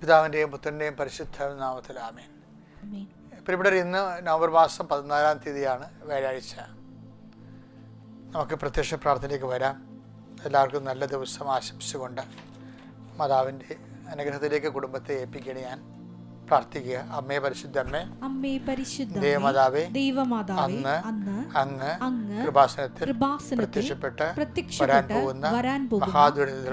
പിതാവിന്റെയും പുത്രന്റെയും പരിശുദ്ധ നാമത്തിൽ ആമേൻ. പ്രിയപ്പെട്ടവർ ഇന്ന് നവംബർ മാസം പതിനാലാം തീയതിയാണ് വ്യാഴാഴ്ച. നമുക്ക് പ്രത്യക്ഷ പ്രാർത്ഥനയിലേക്ക് വരാം. എല്ലാവർക്കും നല്ല ദിവസം ആശംസിച്ചുകൊണ്ട് മാതാവിന്റെ അനുഗ്രഹത്തിലേക്ക് കുടുംബത്തെ ഏൽപ്പിക്കണേ ഞാൻ പ്രാർത്ഥിക്കുക. അമ്മേ പരിശുദ്ധ അമ്മേ അമ്മേ പരിശുദ്ധ ദേവമാതാവേ ദൈവമാതാവേ അന്ന് അങ്ങ് കൃപാസനത്തിൽ പ്രത്യക്ഷപ്പെട്ട് വരാൻ പോകുന്ന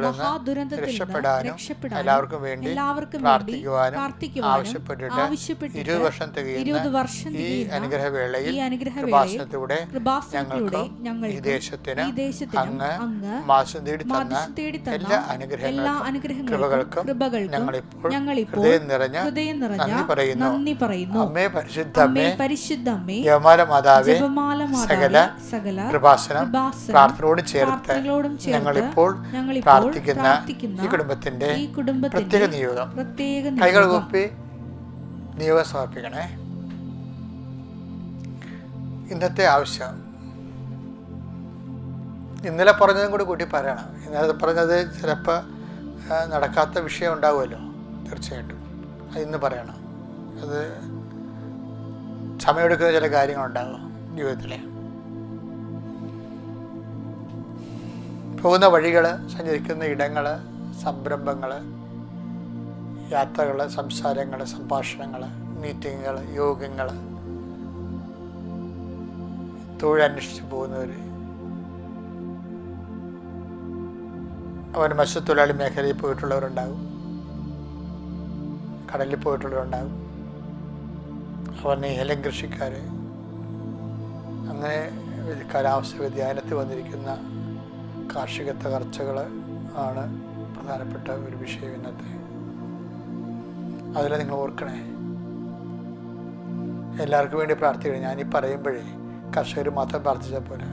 മഹാദുരന്തത്തിൽ രക്ഷപ്പെടാനും എല്ലാവർക്കും വേണ്ടി പ്രാർത്ഥിക്കുവാനും ആവശ്യപ്പെട്ടിട്ട് ഇരുപത് വർഷം തികയുന്ന ഈ അനുഗ്രഹവേളയിൽ കൃപാസനത്തിലൂടെ ഞങ്ങൾക്ക് ഈ ദേശത്തിന് അങ്ങ് മാസം തേടി തന്ന എല്ലാ അനുഗ്രഹങ്ങളും അനുഗ്രഹങ്ങൾക്കും കൃപകൾക്കും ഞങ്ങളിപ്പോൾ ഹൃദയം നിറഞ്ഞ ഹൃദയം നിറഞ്ഞ നന്ദി പറയുന്നു. അമ്മേ പരിശുദ്ധ അമ്മേ പരിശുദ്ധ അമ്മേ യവമാല മാതാവേ ജപമാല സകല സകല കൃപാസനം പ്രാർത്ഥനയോട് ചേർത്ത് ഞങ്ങളിപ്പോൾ പ്രാർത്ഥിക്കുന്ന ഈ കുടുംബത്തിന്റെ പ്രത്യേക നിയോഗം. പ്രത്യേക കൈകൾ നിയോഗം. കൂപ്പി നിയോഗം സമർപ്പിക്കണേ. ഇന്നത്തെ ആവശ്യം. ഇന്നലെ പറഞ്ഞതും കൂടി കൂട്ടി പറയണം. ഇന്നലെ പറഞ്ഞത് ചിലപ്പോൾ നടക്കാത്ത വിഷയം ഉണ്ടാവുമല്ലോ തീർച്ചയായിട്ടും. അത് ഇന്ന് പറയണം. അത് സമയമെടുക്കുന്ന ചില കാര്യങ്ങളുണ്ടാവും. ജീവിതത്തിൽ പോകുന്ന വഴികൾ സഞ്ചരിക്കുന്ന ഇടങ്ങൾ സംരംഭങ്ങൾ യാത്രകൾ സംസാരങ്ങൾ സംഭാഷണങ്ങൾ മീറ്റിങ്ങുകൾ യോഗങ്ങൾ തൊഴിലന്വേഷിച്ച് പോകുന്നവർ അവർ മത്സ്യത്തൊഴിലാളി മേഖലയിൽ പോയിട്ടുള്ളവരുണ്ടാകും കടലിൽ പോയിട്ടുള്ളവരുണ്ടാകും അവർ ഏലം കൃഷിക്കാർ അങ്ങനെ കാലാവസ്ഥ വ്യതിയാനത്തിൽ വന്നിരിക്കുന്ന കാർഷിക തകർച്ചകൾ ആണ് പ്രധാനപ്പെട്ട ഒരു വിഷയം ഇന്നത്തെ. അതിൽ നിങ്ങൾ ഓർക്കണേ. എല്ലാവർക്കും വേണ്ടി പ്രാർത്ഥിക്കണം. ഞാനീ പറയുമ്പോഴേ കർഷകർ മാത്രം പ്രാർത്ഥിച്ചാൽ പോരാ.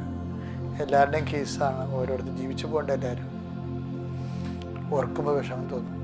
എല്ലാവരുടെയും കേസാണ് ഓരോരുത്തരും ജീവിച്ചു പോകേണ്ട എല്ലാവരും. ഓർക്കുമ്പോൾ വിഷമം തോന്നും.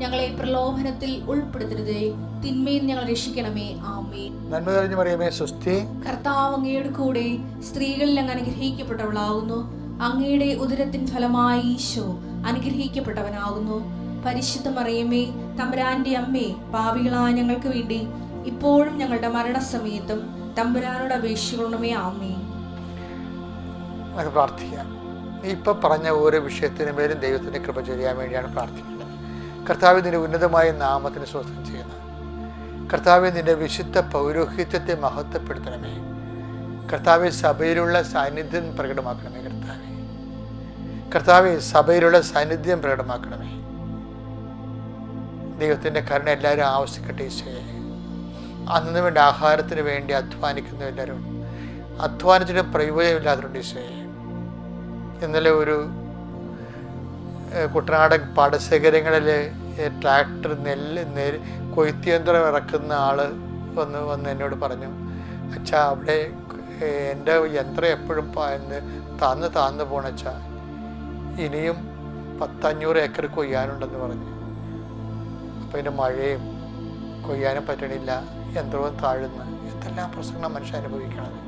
ഞങ്ങളെ പ്രലോഭനത്തിൽ ഉൾപ്പെടുത്തരുതേ. തിന്മയിൽ ഞങ്ങൾ രക്ഷിക്കണമേ. ആമേ നന്മ തെളിഞ്ഞു പറയുമേ സുസ്ഥി കർത്താവ് അങ്ങയുടെ കൂടെ സ്ത്രീകളിൽ അങ്ങ് അനുഗ്രഹിക്കപ്പെട്ടവളാകുന്നു അങ്ങയുടെ ഉദരത്തിൻ ഫലമായി ഈശോ അനുഗ്രഹിക്കപ്പെട്ടവനാകുന്നു പരിശുദ്ധ മറിയമേ തമ്പുരാന്റെ അമ്മേ പാവികളായ ഞങ്ങൾക്ക് വേണ്ടി ഇപ്പോഴും ഞങ്ങളുടെ മരണസമയത്തും തമ്പുരാനോട് അപേക്ഷിക്കണമേ. ആമേ നമുക്ക് പ്രാർത്ഥിക്കാം. ഇപ്പൊ പറഞ്ഞ ഓരോ വിഷയത്തിനും മേലും ദൈവത്തിന്റെ കൃപ ചൊരിയാൻ വേണ്ടിയാണ് പ്രാർത്ഥിക്കുന്നത്. കർത്താവ് നിന്റെ ഉന്നതമായ നാമത്തിന് സ്വസ്ഥം ചെയ്യുന്നു. കർത്താവ് നിന്റെ വിശുദ്ധ പൗരോഹിത്യത്തെ മഹത്വപ്പെടുത്തണമേ. കർത്താവ് സഭയിലുള്ള സാന്നിധ്യം പ്രകടമാക്കണമേ കർത്താവെ. കർത്താവ് സഭയിലുള്ള സാന്നിധ്യം പ്രകടമാക്കണമേ. ദൈവത്തിന്റെ കരുണ എല്ലാവരും ആവശ്യക്കട്ടെ ഈശോയെ. അന്നു വേണ്ട ആഹാരത്തിന് വേണ്ടി അധ്വാനിക്കുന്ന എല്ലാവരും. അധ്വാനിച്ചിട്ട് പ്രയോജനമില്ലാത്തവരുണ്ട് ഇന്നലെ ഒരു കുട്ടനാടൻ പാടശേഖരങ്ങളിൽ ട്രാക്ടർ നെല്ല് നെൽ കൊയ്ത്തിയന്ത്രം ഇറക്കുന്ന ആൾ വന്ന് വന്ന് എന്നോട് പറഞ്ഞു അച്ഛാ അവിടെ എന്റെ യന്ത്രം എപ്പോഴും താന്ന് താന്ന് പോണച്ചാ ഇനിയും പത്തഞ്ഞൂറ് ഏക്കർ കൊയ്യാനുണ്ടെന്ന് പറഞ്ഞു. അപ്പം ഇതിന്റെ മഴയും കൊയ്യാനും പറ്റണില്ല യന്ത്രവും താഴുന്ന എന്തെല്ലാം പ്രശ്നങ്ങളാണ് മനുഷ്യൻ അനുഭവിക്കണത്.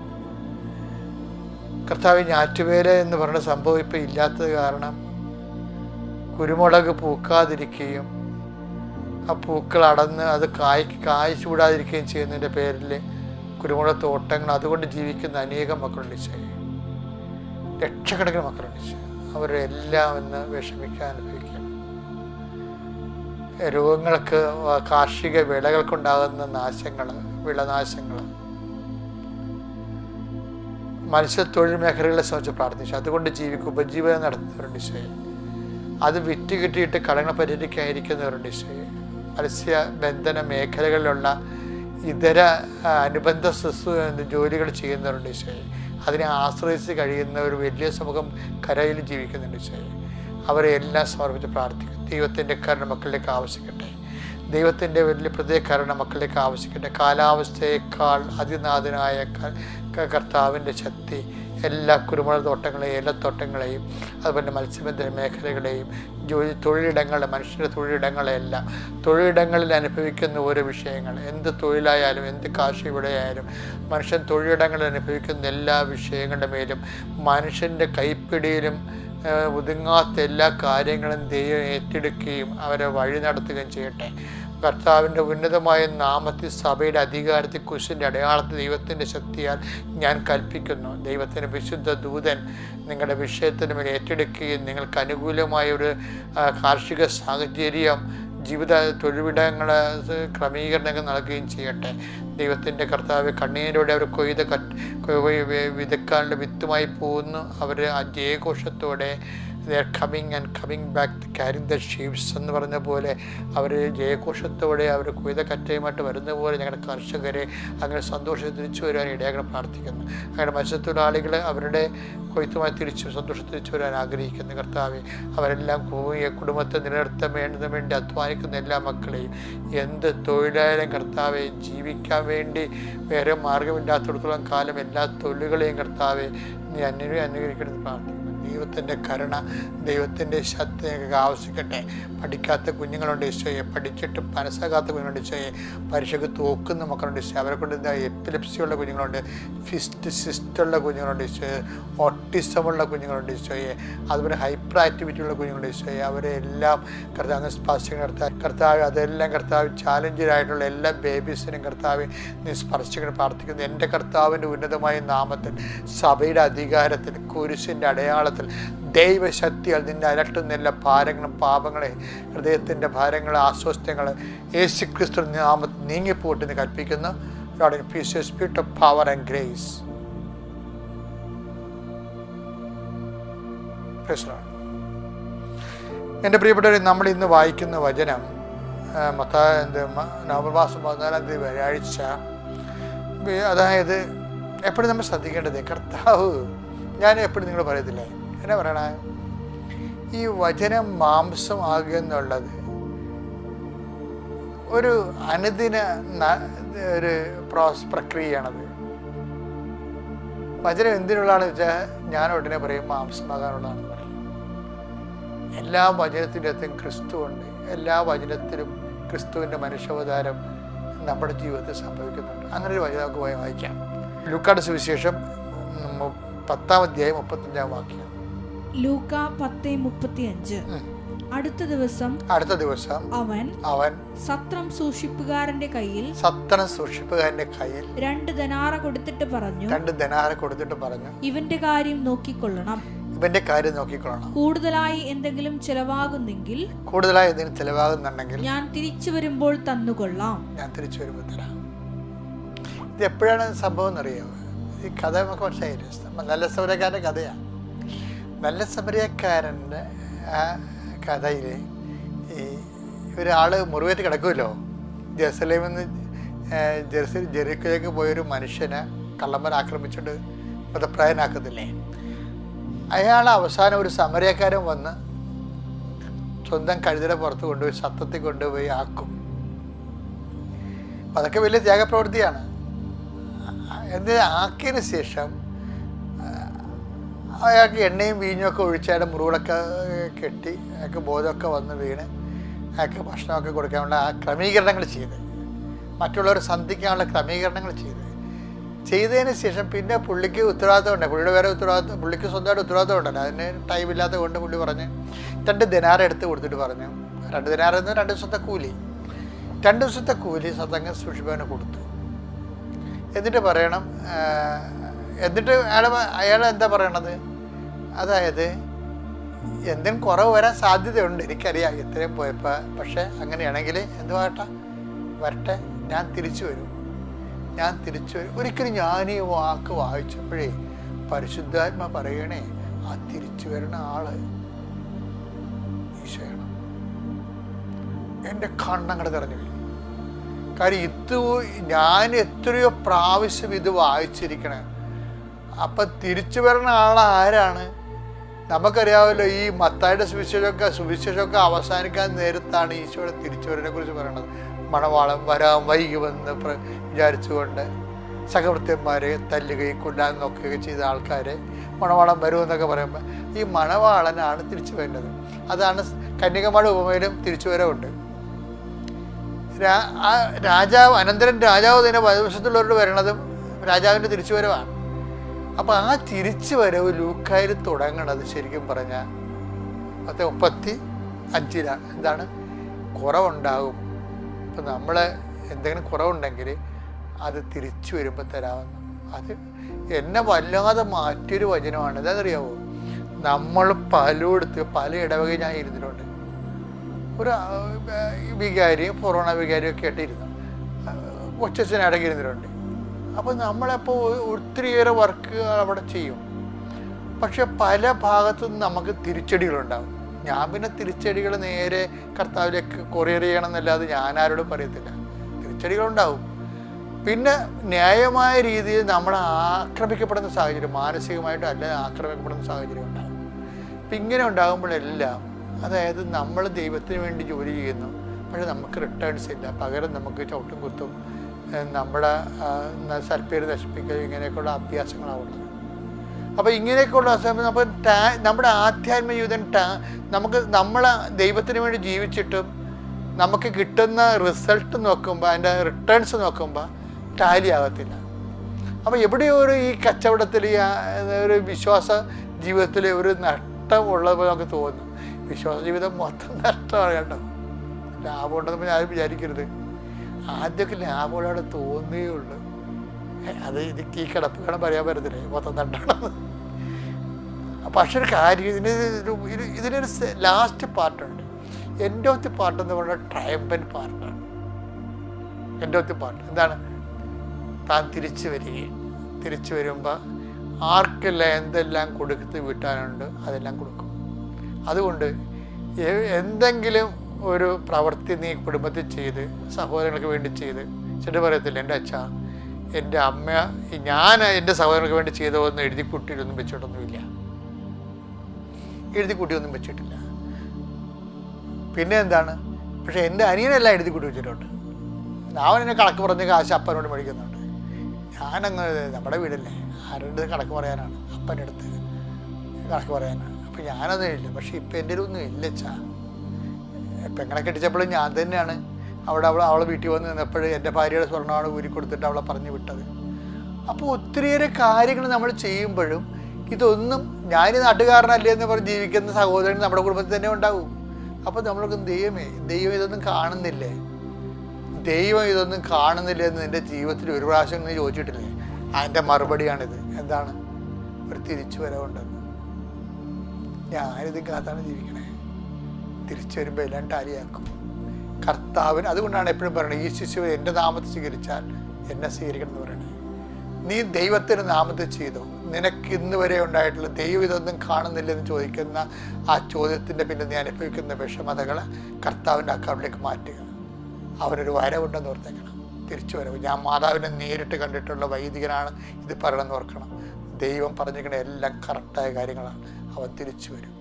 കർത്താവ് ഞാറ്റുവേല എന്ന് പറയുന്ന സംഭവം ഇപ്പം ഇല്ലാത്തത് കാരണം കുരുമുളക് പൂക്കാതിരിക്കുകയും ആ പൂക്കൾ അടന്ന് അത് കായ് കായ് ചൂടാതിരിക്കുകയും ചെയ്യുന്നതിന്റെ പേരിൽ കുരുമുളക് തോട്ടങ്ങൾ അതുകൊണ്ട് ജീവിക്കുന്ന അനേകം മക്കളുണ്ട് ഈശോയെ. ലക്ഷക്കണക്കിന് മക്കളുണ്ട് അവരെല്ലാം ഇന്ന് വിഷമിക്കാൻ അനുഭവിക്കുക രോഗങ്ങൾക്ക് കാർഷിക വിളകൾക്കുണ്ടാകുന്ന നാശങ്ങൾ വിളനാശങ്ങൾ മത്സ്യത്തൊഴിൽ മേഖലകളെ സംബന്ധിച്ച് പ്രാർത്ഥിച്ചു. അതുകൊണ്ട് ജീവിക്കും ഉപജീവനം നടത്തുന്നവരുണ്ട് ഈശോയെ. അത് വിറ്റ് കിട്ടിയിട്ട് കടങ്ങൾ പരിഹരിക്കാതിരിക്കുന്നവരുണ്ട് ഈശോയെ മത്സ്യബന്ധന മേഖലകളിലുള്ള ഇതര അനുബന്ധ ശുശ്രൂ ജോലികൾ ചെയ്യുന്നവരുണ്ട് ഈശോയെ അതിനെ ആശ്രയിച്ച് കഴിയുന്ന ഒരു വലിയ സമൂഹം കരയിൽ ജീവിക്കുന്നുണ്ട് ഈശോയെ അവരെ എല്ലാം സമർപ്പിച്ച് പ്രാർത്ഥിക്കും ദൈവത്തിന്റെ കരുണ മക്കളിലേക്ക് ആവശ്യിക്കട്ടെ. ദൈവത്തിന്റെ വലിയ പ്രത്യേക കരുണ മക്കളിലേക്ക് ആവശ്യിക്കട്ടെ. കാലാവസ്ഥയേക്കാൾ അതിനാഥനായ കർത്താവിന്റെ ശക്തി എല്ലാ കുരുമുളക് തോട്ടങ്ങളെയും ഏലത്തോട്ടങ്ങളെയും അതുപോലെ മത്സ്യബന്ധന മേഖലകളെയും ജോലി തൊഴിലിടങ്ങളെ മനുഷ്യരുടെ തൊഴിലിടങ്ങളെല്ലാം തൊഴിലിടങ്ങളിൽ അനുഭവിക്കുന്ന ഓരോ വിഷയങ്ങൾ എന്ത് തൊഴിലായാലും എന്ത് കാർഷികവിടെയായാലും മനുഷ്യൻ തൊഴിലിടങ്ങളിൽ അനുഭവിക്കുന്ന എല്ലാ വിഷയങ്ങളുടെ മേലും മനുഷ്യന്റെ കൈപ്പിടിയിലും ഒതുങ്ങാത്ത എല്ലാ കാര്യങ്ങളും ദൈവം ഏറ്റെടുക്കുകയും അവരെ വഴി നടത്തുകയും ചെയ്യട്ടെ. കർത്താവിന്റെ ഉന്നതമായ നാമത്തിൽ സഭയുടെ അധികാരത്തിൽ കുശിന്റെ അടയാളത്തിൽ ദൈവത്തിന്റെ ശക്തിയാൽ ഞാൻ കൽപ്പിക്കുന്നു. ദൈവത്തിന്റെ വിശുദ്ധ ദൂതൻ നിങ്ങളുടെ വിഷയത്തിന് മേൽ ഏറ്റെടുക്കുകയും നിങ്ങൾക്ക് അനുകൂലമായ ഒരു കാർഷിക സാഹചര്യം ജീവിത തൊഴിലിടങ്ങൾ ക്രമീകരണങ്ങൾ നൽകുകയും ചെയ്യട്ടെ. ദൈവത്തിന്റെ കർത്താവ് കണ്ണീരോടെ അവർ കൊയ്ത വിതക്കാനുള്ള വിത്തുമായി പോകുന്നു. അവർ ആ ജയഘോഷത്തോടെ there coming and coming back carrying the sheeps എന്ന് പറഞ്ഞ പോലെ അവർ ജയഘോഷത്തോടെ അവർ കുയതക്കറ്റയുമായിട്ട് കറ്റയുമായിട്ട് വരുന്ന പോലെ ഞങ്ങളുടെ കർഷകരെ അങ്ങനെ സന്തോഷത്തിൽ തിരിച്ചു വരാൻ ഇടയാകണം പ്രാർത്ഥിക്കുന്നു. അങ്ങനെ മത്സ്യത്തൊഴിലാളികൾ അവരുടെ കൊയ്ത്തുമായി തിരിച്ചു സന്തോഷത്തിൽ തിരിച്ചു വരാൻ ആഗ്രഹിക്കുന്നു. കർത്താവെ അവരെല്ലാം പോയി കുടുംബത്തെ നിലനിർത്താൻ വേണ്ടതിന് വേണ്ടി അധ്വാനിക്കുന്ന എല്ലാ മക്കളെയും എന്ത് തൊഴിലായാലും കർത്താവെ ജീവിക്കാൻ വേണ്ടി വേറെ മാർഗമില്ലാത്തിടത്തോളം കാലം എല്ലാ തൊഴിലുകളെയും കർത്താവെ നീ അന്വ അനുകരിക്കണമെന്ന് പ്രാർത്ഥിക്കുന്നു. ദൈവത്തിന്റെ കരുണ ദൈവത്തിന്റെ ശക്തി ഞങ്ങൾക്ക് ആവശ്യിക്കട്ടെ പഠിക്കാത്ത കുഞ്ഞുങ്ങളുണ്ട് ഈശോയെ. പഠിച്ചിട്ട് മനസ്സാകാത്ത കുഞ്ഞുങ്ങളുണ്ട് ഈശോയെ. പരീക്ഷയ്ക്ക് തോക്കുന്ന മക്കളുണ്ട് ഈശോ അവരെ കൊണ്ട് എന്താ എപ്പിലിപ്സിയുള്ള കുഞ്ഞുങ്ങളുണ്ട്. ഫിസ്റ്റ് സിസ്റ്റുള്ള കുഞ്ഞുങ്ങളുണ്ട് ഈശോയെ. ഓട്ടിസമുള്ള കുഞ്ഞുങ്ങളുണ്ട് ഈശോയെ. അതുപോലെ ഹൈപ്പർ ആക്ടിവിറ്റി ഉള്ള കുഞ്ഞുങ്ങളുണ്ട് ഈശോയെ. അവരെ എല്ലാം കർത്താവ് സ്പർശിക്കണം കർത്താവ് കർത്താവ് അതെല്ലാം കർത്താവ് ചാലഞ്ചറായിട്ടുള്ള എല്ലാ ബേബീസിനും കർത്താവ് നീ സ്പർശിക്കണം പ്രാർത്ഥിക്കുന്നു. എന്റെ കർത്താവിന്റെ ഉന്നതമായ നാമത്തിൽ സഭയുടെ അധികാരത്തിൽ കുരിശിന്റെ അടയാളത്തിൽ ദൈവശക്തിയാൽ നിന്നെ അലട്ടുന്ന എല്ലാ ഭാരങ്ങളും പാപങ്ങളെ ഹൃദയത്തിന്റെ ഭാരങ്ങളെ ആസ്വസ്ഥങ്ങൾ യേശു ക്രിസ്തു നാമത്തിൽ നീങ്ങിപ്പോട്ടെന്ന് കൽപ്പിക്കുന്നു spirit of power and grace. Praise the Lord. എന്റെ പ്രിയപ്പെട്ടവരെ നമ്മൾ ഇന്ന് വായിക്കുന്ന വചനം മത്ത എന്ത് നവംബർ മാസം പതിനാലാം തീയതി വ്യാഴാഴ്ച അതായത് എപ്പോഴും നമ്മൾ ശ്രദ്ധിക്കേണ്ടത് കർത്താവ് ഞാൻ എപ്പോഴും നിങ്ങൾ പറയത്തില്ലേ എന്നാ പറയണേ ഈ വചനം മാംസമാകുക എന്നുള്ളത് ഒരു അനുദിന ഒരു പ്രോസ് പ്രക്രിയയാണത്. വചനം എന്തിനുള്ളതാണ് വെച്ചാൽ ഞാൻ ഉടനെ പറയും മാംസമാകാനുള്ളതാണ് എല്ലാ വചനത്തിന്റെ ക്രിസ്തു ഉണ്ട് എല്ലാ വചനത്തിലും ക്രിസ്തുവിന്റെ മനുഷ്യാവതാരം നമ്മുടെ ജീവിതത്തിൽ സംഭവിക്കുന്നുണ്ട്. അങ്ങനെ ഒരു വചനം പോയി വായിക്കാം. ലുക്കാട് സുവിശേഷം പത്താം അധ്യായം മുപ്പത്തഞ്ചാം വാക്യം. ലൂക്ക പത്ത് മുപ്പത്തിയഞ്ച്. അടുത്ത ദിവസം അടുത്ത ദിവസം അവൻ അവൻ സത്രം സൂക്ഷിപ്പുകാരന്റെ കയ്യിൽ സത്രം സൂക്ഷിപ്പുകാരന്റെ കയ്യിൽ രണ്ട് ധനാറ കൊടുത്തിട്ട് പറഞ്ഞു രണ്ട് ദനാറ കൊടുത്തിട്ട് പറഞ്ഞു ഇവന്റെ കാര്യം നോക്കിക്കൊള്ളണം. ഇവന്റെ കാര്യം നോക്കിക്കൊള്ളണം. കൂടുതലായി എന്തെങ്കിലും ചെലവാകുന്നെങ്കിൽ കൂടുതലായി എന്തെങ്കിലും ചിലവാകുന്നുണ്ടെങ്കിൽ ഞാൻ തിരിച്ചു വരുമ്പോൾ തന്നുകൊള്ളാം. ഞാൻ തിരിച്ചു വരുമ്പോൾ തരാം. ഇത് എപ്പോഴാണ് സംഭവം എന്നറിയാമോ ഈ കഥ നമുക്ക് മനസ്സിലായി നല്ല സൗരക്കാരന്റെ കഥയാണ്. നല്ല സമരക്കാരന്റെ ആ കഥയിൽ ഈ ഒരാൾ മുറിവേറ്റ് കിടക്കുമല്ലോ ജെറുസലേമിൽ നിന്ന് ജെറുസ ജെറിക്കോയിലേക്ക് പോയൊരു മനുഷ്യനെ കള്ളന്മാർ ആക്രമിച്ചിട്ട് മതപ്രായനാക്കത്തില്ലേ അയാൾ അവസാനം ഒരു സമരക്കാരൻ വന്ന് സ്വന്തം കഴുതിയുടെ പുറത്ത് കൊണ്ടുപോയി സത്തത്തിൽ കൊണ്ടുപോയി ആക്കും. അതൊക്കെ വലിയ ത്യാഗപ്രവൃത്തിയാണ്. എന്ത് ആക്കിയതിന് ശേഷം അയാൾക്ക് എണ്ണയും വീഞ്ഞൊക്കെ ഒക്കെ ഒഴിച്ച് അയാളുടെ കെട്ടി അയാൾക്ക് ബോധമൊക്കെ വന്ന് വീണ് അയാൾക്ക് ഭക്ഷണമൊക്കെ കൊടുക്കാനുള്ള ആ ക്രമീകരണങ്ങൾ ചെയ്ത്. മറ്റുള്ളവർ സന്ധിക്കാനുള്ള ക്രമീകരണങ്ങൾ ചെയ്ത്. ചെയ്തതിന് ശേഷം പിന്നെ പുള്ളിക്ക് ഉത്തരവാദിത്തമുണ്ട് പുള്ളിയുടെ വേറെ ഉത്തരവാദിത്തം പുള്ളിക്ക് സ്വന്തമായിട്ട് ഉത്തരവാദിത്തം ഉണ്ടല്ലോ. അതിന് ടൈം ഇല്ലാത്ത കൊണ്ട് പുള്ളി പറഞ്ഞ് രണ്ട് ദിനാറ് എടുത്ത് കൊടുത്തിട്ട് പറഞ്ഞു. രണ്ട് ദിനാറ് എന്ന് രണ്ട് ദിവസത്തെ കൂലി. രണ്ട് ദിവസത്തെ കൂലി സതങ്ങ സൂക്ഷിപ്പവന് കൊടുത്തു. എന്നിട്ട് പറയണം എന്നിട്ട് അയാൾ അയാൾ എന്താ പറയണത്? അതായത് എന്തെങ്കിലും കുറവ് വരാൻ സാധ്യതയുണ്ട്. എനിക്കറിയാം ഇത്രയും പോയപ്പോൾ. പക്ഷേ അങ്ങനെയാണെങ്കിൽ എന്തുവാട്ട വരട്ടെ ഞാൻ തിരിച്ചു വരും. ഞാൻ തിരിച്ചു വരും. ഒരിക്കലും ഞാൻ ഈ വാക്ക് വായിച്ചപ്പോഴേ പരിശുദ്ധാത്മ പറയണേ ആ തിരിച്ചു വരുന്ന ആൾ ഈശോയാണ്. എന്റെ കണ്ണങ്ങട് തിറഞ്ഞു കാര്യം ഇത് ഞാൻ എത്രയോ പ്രാവശ്യം ഇത് വായിച്ചിരിക്കണേ. അപ്പം തിരിച്ചു വരുന്ന ആൾ ആരാണ് നമുക്കറിയാമല്ലോ ഈ മത്തായുടെ സുവിശേഷമൊക്കെ സുവിശേഷമൊക്കെ അവസാനിക്കാൻ നേരത്താണ് ഈശോയുടെ തിരിച്ചുവരനെ കുറിച്ച് പറയുന്നത് മണവാളം വരാൻ വൈകുമെന്ന് വിചാരിച്ചുകൊണ്ട് സഹവൃത്യന്മാരെ തല്ലുകയും കൊല്ലാൻ നോക്കുകയൊക്കെ ചെയ്ത ആൾക്കാരെ മണവാളം വരുമെന്നൊക്കെ പറയുമ്പോൾ ഈ മണവാളനാണ് തിരിച്ചു വരുന്നത്. അതാണ് കന്യകമാരുടെ ഉപമയിലും തിരിച്ചുവരവുണ്ട്. രാജാവ് അനന്തരം രാജാവ് തന്നെ വലതുവശത്തുള്ളവരോട് വരണതും രാജാവിന്റെ തിരിച്ചുവരവാണ്. അപ്പം ആ തിരിച്ചു വരവ് ലൂക്കായിൽ തുടങ്ങണത് ശരിക്കും പറഞ്ഞാൽ പത്ത് മുപ്പത്തി അഞ്ചിലാണ് എന്താണ്? കുറവുണ്ടാകും. ഇപ്പം നമ്മൾ എന്തെങ്കിലും കുറവുണ്ടെങ്കിൽ അത് തിരിച്ചു വരുമ്പോൾ തരാമെന്ന് അത് എന്നെ വല്ലാതെ മാറ്റിയൊരു വചനമാണ്. അതറിയാവോ നമ്മൾ പലയിടത്ത് പല ഇടവക ഞാൻ ഇരുന്നിട്ടുണ്ട്. ഒരു വികാരിയും പൊറോണ വികാരിയും ഒക്കെ ആയിട്ടിരുന്നു കൊച്ചച്ഛൻ ഇടയ്ക്ക് ഇരുന്നിട്ടുണ്ട്. അപ്പോൾ നമ്മളപ്പോൾ ഒത്തിരിയേറെ വർക്ക് അവിടെ ചെയ്യും. പക്ഷെ പല ഭാഗത്തു നിന്ന് നമുക്ക് തിരിച്ചടികളുണ്ടാകും ഞാൻ പിന്നെ തിരിച്ചടികൾ നേരെ കർത്താവിലേക്ക് കൊറിയർ ചെയ്യണം എന്നല്ലാതെ ഞാൻ ആരോടും പറയത്തില്ല. തിരിച്ചടികളുണ്ടാവും. പിന്നെ ന്യായമായ രീതിയിൽ നമ്മൾ ആക്രമിക്കപ്പെടുന്ന സാഹചര്യം മാനസികമായിട്ടും അല്ല ആക്രമിക്കപ്പെടുന്ന സാഹചര്യം ഉണ്ടാകും അപ്പം ഇങ്ങനെ ഉണ്ടാകുമ്പോഴെല്ലാം അതായത് നമ്മൾ ദൈവത്തിന് വേണ്ടി ജോലി ചെയ്യുന്നു പക്ഷെ നമുക്ക് റിട്ടേൺസ് ഇല്ല. പകരം നമുക്ക് ചവിട്ടും കുത്തും നമ്മുടെ സൽപ്പേര് നശിപ്പിക്കുക ഇങ്ങനെയൊക്കെയുള്ള അഭ്യാസങ്ങളാവുള്ളത് അപ്പോൾ ഇങ്ങനെയൊക്കെയുള്ള സമയം നമുക്ക് ടാ നമ്മുടെ ആധ്യാത്മിക ജീവിതം ടാ നമുക്ക് നമ്മൾ ദൈവത്തിന് വേണ്ടി ജീവിച്ചിട്ടും നമുക്ക് കിട്ടുന്ന റിസൾട്ട് നോക്കുമ്പോൾ അതിന്റെ റിട്ടേൺസ് നോക്കുമ്പോൾ ടാലി ആകത്തില്ല അപ്പോൾ എവിടെയോ ഒരു ഈ കച്ചവടത്തിൽ ഒരു വിശ്വാസ ജീവിതത്തിൽ ഒരു നഷ്ടം ഉള്ളത് നമുക്ക് തോന്നുന്നു. വിശ്വാസ ജീവിതം മൊത്തം നഷ്ടമാണ് കേട്ടോ. ലാഭം ഉണ്ടെന്ന് ഞാൻ വിചാരിക്കരുത്. ആദ്യമൊക്കെ ലാഭമുള്ളവിടെ തോന്നിയേ ഉള്ളു. അത് എനിക്ക് ഈ കിടപ്പ് കാണാൻ പറയാൻ പറ്റത്തില്ലേ. മൊത്തം നട്ടാണെന്ന് പക്ഷെ ഒരു കാര്യം ഇതിന് ഇതിനൊരു ലാസ്റ്റ് പാർട്ടുണ്ട് എന്റെ ദി പാർട്ട് എന്ന് പറഞ്ഞാൽ ട്രയമ്പൻ പാർട്ടാണ് എന്റെ ദി പാർട്ട് എന്താണ്? താൻ തിരിച്ചു വരികയും തിരിച്ചു വരുമ്പോൾ ആർക്കെല്ലാം എന്തെല്ലാം കൊടുത്ത് വിട്ടാനുണ്ട് അതെല്ലാം കൊടുക്കും. അതുകൊണ്ട് എന്തെങ്കിലും ഒരു പ്രവൃത്തി നീ കുടുംബത്തിൽ ചെയ്ത് സഹോദരങ്ങൾക്ക് വേണ്ടി ചെയ്ത്. ചേട്ടൻ പറയത്തില്ല എന്റെ അച്ഛ എന്റെ അമ്മ ഞാൻ എന്റെ സഹോദരങ്ങൾക്ക് വേണ്ടി ചെയ്തോ എന്ന് എഴുതി കുട്ടിയിലൊന്നും വെച്ചിട്ടൊന്നുമില്ല. എഴുതി കൂട്ടിയൊന്നും വെച്ചിട്ടില്ല. പിന്നെ എന്താണ്? പക്ഷേ എന്റെ അനിയനെല്ലാം എഴുതി കൂട്ടി വെച്ചിട്ടുണ്ട്. അവൻ എന്നെ കണക്ക് പറഞ്ഞ കാശ് അപ്പനോട് മേടിക്കുന്നുണ്ട്. ഞാനങ്ങ് നമ്മുടെ വീടല്ലേ ആരുടെ കണക്ക് പറയാനാണ്? അപ്പന്റെ അടുത്ത് കണക്ക് പറയാനാണ്. അപ്പം ഞാനത് ഇല്ല പക്ഷേ ഇപ്പം എന്റെ ഒന്നും ഇല്ല ചാ പെങ്ങളെ കെട്ടിച്ചപ്പോഴും ഞാൻ തന്നെയാണ്. അവിടെ അവൾ അവളെ വീട്ടിൽ വന്ന് നിന്നപ്പോൾ എന്റെ ഭാര്യയുടെ സ്വർണമാണ് ഊരി കൊടുത്തിട്ട് അവളെ പറഞ്ഞു വിട്ടത്. അപ്പോൾ ഒത്തിരിയേറെ കാര്യങ്ങൾ നമ്മൾ ചെയ്യുമ്പോഴും ഇതൊന്നും ഞാൻ നാട്ടുകാരനല്ലേ എന്ന് പറഞ്ഞ് ജീവിക്കുന്ന സഹോദരൻ നമ്മുടെ കുടുംബത്തിൽ തന്നെ ഉണ്ടാവും. അപ്പോൾ നമ്മൾക്ക് ദൈവമേ ദൈവം ഇതൊന്നും കാണുന്നില്ലേ? ദൈവം ഇതൊന്നും കാണുന്നില്ല എന്ന് നിന്റെ ജീവിതത്തിൽ ഒരു പ്രാവശ്യം നീ ചോദിച്ചിട്ടില്ലേ? അതിന്റെ മറുപടിയാണിത്. എന്താണ്? ഒരു തിരിച്ചു വരവുണ്ടെന്ന് ഞാനിത് കാത്താണ് ജീവിക്കണേ. തിരിച്ചു വരുമ്പോൾ എല്ലാം ടാലിയാക്കും. കർത്താവിന് അതുകൊണ്ടാണ് എപ്പോഴും പറയുന്നത് ഈ ശിശു എന്റെ നാമത്തിൽ സ്വീകരിച്ചാൽ എന്നെ സ്വീകരിക്കണം എന്ന് പറയുന്നത്. നീ ദൈവത്തിന് നാമത്തിൽ ചെയ്തു? നിനക്ക് ഇന്ന് വരെ ഉണ്ടായിട്ടുള്ള ദൈവം ഇതൊന്നും കാണുന്നില്ലെന്ന് ചോദിക്കുന്ന ആ ചോദ്യത്തിന്റെ പിന്നെ നീ അനുഭവിക്കുന്ന വിഷമതകൾ കർത്താവിന്റെ അക്കൗണ്ടിലേക്ക് മാറ്റുക. അവനൊരു വരവുണ്ടെന്ന് ഓർത്തേക്കണം. തിരിച്ചു വരവ്. ഞാൻ മാതാവിനെ നേരിട്ട് കണ്ടിട്ടുള്ള വൈദികനാണ് ഇത് പറയണമെന്ന് ഓർക്കണം. ദൈവം പറഞ്ഞിരിക്കുന്ന എല്ലാം കറക്റ്റായ കാര്യങ്ങളാണ്. അവൻ തിരിച്ചു വരും.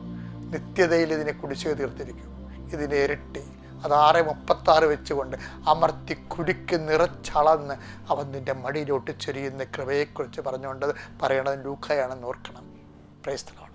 നിത്യതയിൽ ഇതിനെ കുടിശ്ശിക തീർത്തിരിക്കും. ഇതിനെ ഇരട്ടി അത് ആറ് മുപ്പത്താറ് വെച്ചുകൊണ്ട് അമർത്തി കുടിക്ക് നിറച്ചളന്ന് അവൻ നിന്റെ മടിയിലോട്ട് ചൊരിയുന്ന കൃപയെക്കുറിച്ച് പറഞ്ഞുകൊണ്ട് പറയണത് ലൂക്കയാണെന്ന് ഓർക്കണം. പ്രൈസ്തലമാണ്